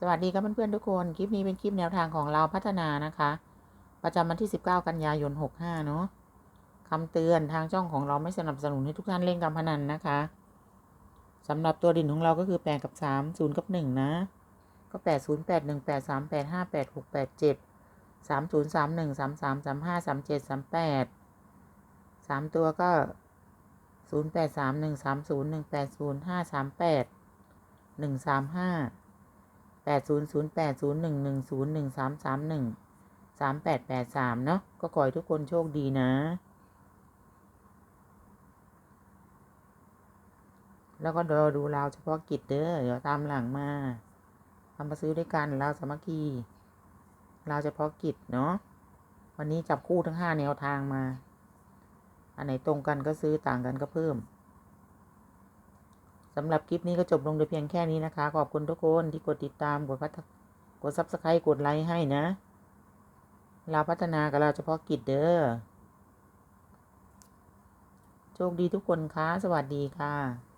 สวัสดีครับเพื่อนๆทุกคน คลิปนี้เป็นคลิปแนวทางของเราพัฒนานะคะ ประจำวันที่ 19 กันยายน 65 เนาะคำเตือนทางช่องของเราไม่สนับสนุนให้ทุกท่านเล่นการพนันนะคะสำหรับตัวดินของเราก็คือ 8 กับ 3 0 กับ 1 นะ ก็ 8 0 8 1 8 3 8 5 8 6 8 7 3 0 3 1 3 3 3 5 3 7 3 8 3 ตัวก็ 0 8 3 1 3 0 1 8 0 5 3 8 1 3 5 แปดศูนย์ศูนย์แปดศูนย์หนึ่งหนึ่งศูนย์หนึ่งสามสามหนึ่งสามแปดแปดสามเนาะก็ขอให้ทุกคนโชคดีนะ แล้วก็รอดูเราวเฉพาะกิจเด้อเดี๋ยวตามหลังมาทำมาซื้อด้วยกันเราวสามัคคีเราวเฉพาะกิจเนาะวันนี้จับคู่ทั้งห้าแนวทางมา อันไหนตรงกันก็ซื้อต่างกันก็เพิ่ม สำหรับคลิปนี้ก็จบลงโดยเพียงแค่นี้นะคะ ขอบคุณทุกคนที่กดติดตาม กดพัฒกดซับสไครต์กดไลค์ให้นะ เราพัฒนากับเราเฉพาะกิจเด้อ โชคดีทุกคนคะ สวัสดีค่ะ